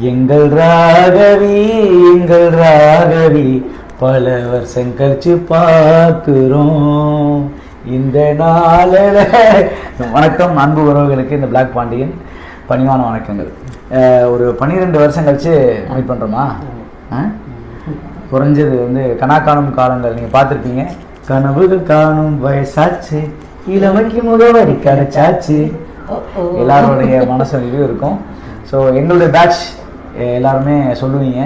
எங்கள் ராகவி எங்கள் ராகவி பல வருஷம் கழிச்சு பார்க்கிறோம். இந்த நாளில் வணக்கம் அன்பு உறவுகளுக்கு இந்த பிளாக் பாண்டியன் பணிவான வணக்கங்கள். ஒரு பன்னிரெண்டு வருஷம் கழிச்சு மீட் பண்ணுறோமா குறைஞ்சது வந்து காணும் காலங்கள் நீங்கள் பார்த்துருப்பீங்க. கனவுகள் காணும் வயசாச்சு இளமைக்கு முகவரி கிடைச்சாச்சு. எல்லாருடைய மனசுலையும் இருக்கும். ஸோ எங்களுடைய பேட்ச் எல்லாருமே சொல்லுவீங்க.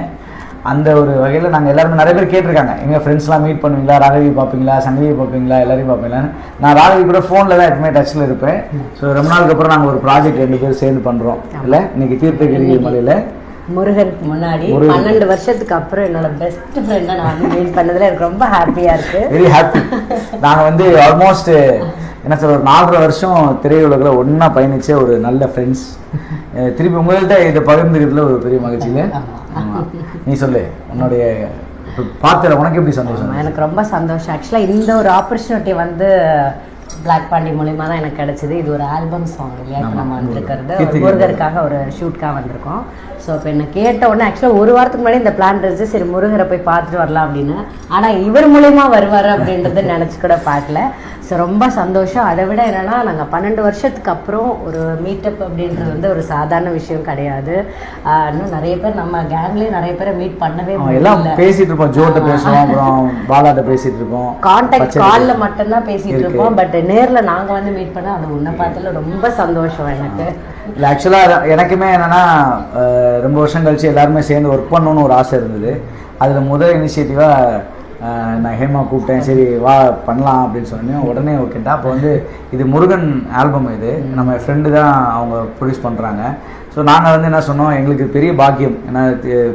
அந்த ஒரு வகையில் நாங்கள் எல்லாருமே நிறைய பேர் கேட்டிருக்காங்க. எங்கள் ஃப்ரெண்ட்ஸ்லாம் மீட் பண்ணுவீங்களா? ராகவி பார்ப்பீங்களா? சங்கவி பார்ப்பீங்களா? எல்லாரையும் பார்ப்பீங்களான்னு. நான் ராகவி கூட ஃபோனில் தான் எப்பவுமே டச்சில் இருப்பேன். ஸோ ரொம்ப நாளுக்கு அப்புறம் நாங்கள் ஒரு ப்ராஜெக்ட் ரெண்டு பேரும் சேர்ந்து பண்ணுறோம் இல்லை? இன்னைக்கு தீர்த்தகிரி மலையில். முருகனுக்கு முன்னாடி. பன்னெண்டு வருஷத்துக்கு அப்புறம் என்னோட பெஸ்ட் ஃப்ரெண்டை நான் வந்து மீட் பண்ணதுல எனக்கு ரொம்ப ஹாப்பியா இருக்கு. வெரி ஹாப்பி நாங்கள் வந்து ஆல்மோஸ்ட் என்ன சொல்ற ஒரு நாலரை வருஷம் திரையுலகில் ஒன்றா பயணிச்ச ஒரு நல்ல ஃப்ரெண்ட்ஸ் திருப்பி உங்கள்கிட்ட இதை பகிர்ந்துக்கிறதுல ஒரு பெரிய மகிழ்ச்சியில். நீ சொல்லு உன்னுடைய பார்த்துல உனக்கு எப்படி சந்தோஷம்? எனக்கு ரொம்ப சந்தோஷம். ஆக்சுவலாக இந்த ஒரு ஆப்பர்ச்சுனிட்டி வந்து பிளாக் பாண்டி மூலியமா தான் எனக்கு கிடைச்சது. இது ஒரு ஆல்பம் சாங் இல்லையா இப்போ. நம்ம வந்திருக்கிறது. முருகருக்காக ஒரு ஷூட்காக வந்திருக்கோம். ஸோ இப்போ என்ன கேட்ட உடனே ஆக்சுவலாக ஒரு வாரத்துக்கு முன்னாடி இந்த பிளான் இருந்துச்சு. சரி முருகரை போய் பார்த்துட்டு வரலாம் அப்படின்னு. ஆனால் இவர் மூலியமா வருவார் அப்படின்றத நினச்சி கூட பார்க்கல. ஸோ ரொம்ப சந்தோஷம். அதை விட என்னன்னா நாங்கள் பன்னெண்டு வருஷத்துக்கு அப்புறம் ஒரு மீட்டப் அப்படின்றது வந்து ஒரு சாதாரண விஷயம் கிடையாது. இன்னும் நிறைய பேர் நம்ம கேங்லேயே நிறைய பேரை மீட் பண்ணவே எல்லாம் பேசிட்டு இருப்போம். ஜோட்ட பேசுவோம் அப்புறம் பாலாட்ட பேசிட்டு இருப்போம். கான்டாக்ட் கால்ல மட்டும்தான் பேசிட்டு. இருப்போம். பட் நேரில் நாங்கள் வந்து மீட் பண்ண அது உன்னை பார்த்ததுல ரொம்ப சந்தோஷம் எனக்கு. இல்லை ஆக்சுவலாக எனக்குமே என்னன்னா ரொம்ப வருஷம் கழிச்சு எல்லாருமே சேர்ந்து ஒர்க் பண்ணணும்னு ஒரு ஆசை இருந்தது. அதில் முதல் இனிஷியேட்டிவாக நான் ஹேமா கூப்பிட்டேன் சரி வா பண்ணலாம் அப்படின்னு சொன்னேன். உடனே ஓகேட்டா அப்போ வந்து இது முருகன் ஆல்பம் இது. நம்ம ஃப்ரெண்டு தான் அவங்க ப்ரொடியூஸ் பண்ணுறாங்க ஸோ நாங்கள் வந்து என்ன சொன்னோம் எங்களுக்கு பெரிய பாக்கியம். ஏன்னா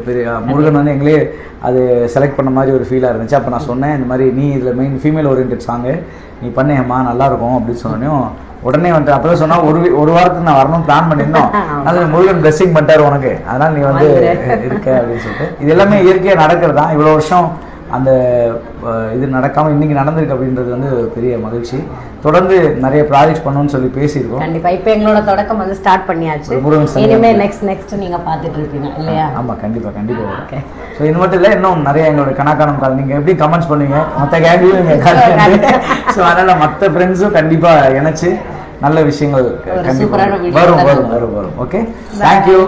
பெரிய முருகன் வந்து எங்களே அது செலக்ட் பண்ண மாதிரி ஒரு ஃபீலாக இருந்துச்சு. அப்போ நான் சொன்னேன் இந்த மாதிரி நீ இதில் மெயின் ஃபீமேல் ஓரியன்ட் சாங்கு நீ பண்ணேம்மா நல்லாயிருக்கும் அப்படின்னு சொன்னோம் உடனே வந்துட்டு அப்போ சொன்னா ஒரு ஒரு வாரத்துக்கு நான் வரணும் பிளான் பண்ணியிருந்தோம். அது முருகன் பிளெஸிங் பண்ணிட்டாரு உனக்கு. அதனால நீ வந்து இருக்க அப்படின்னு சொல்லிட்டு. இது எல்லாமே இயற்கையாக நடக்கிறது? தான் இவ்வளோ வருஷம் அந்த இது நடக்காம இன்னைக்கு நடந்திருக்கு அப்படின்றது வந்து பெரிய மகிழ்ச்சி. தொடர்ந்து நிறைய ப்ராஜெக்ட்ஸ் பண்ணணும்னு சொல்லி பேசியிருக்கோம். கண்டிப்பா. இப்ப எங்களோட தொடக்கம் வந்து ஸ்டார்ட் பண்ணியாச்சு. ஒரு முருகன் சங்கம். இனிமே நெக்ஸ்ட் நெக்ஸ்ட் நீங்க பாத்துட்டு இருப்பீங்க இல்லையா? ஆமா கண்டிப்பா கண்டிப்பா. Okay. ஸோ இது மட்டும் இல்லை இன்னும் நிறைய எங்களோட கணக்கானம் கால் நீங்க எப்படி கமெண்ட்ஸ் பண்ணுவீங்க மற்ற காட்டுவீங்க ஸோ அதனால மற்ற ஃப்ரெண்ட்ஸும் கண்டிப்பா இணைச்சு நல்ல விஷயங்கள் வரும். வரும் வரும் வரும். Okay thank you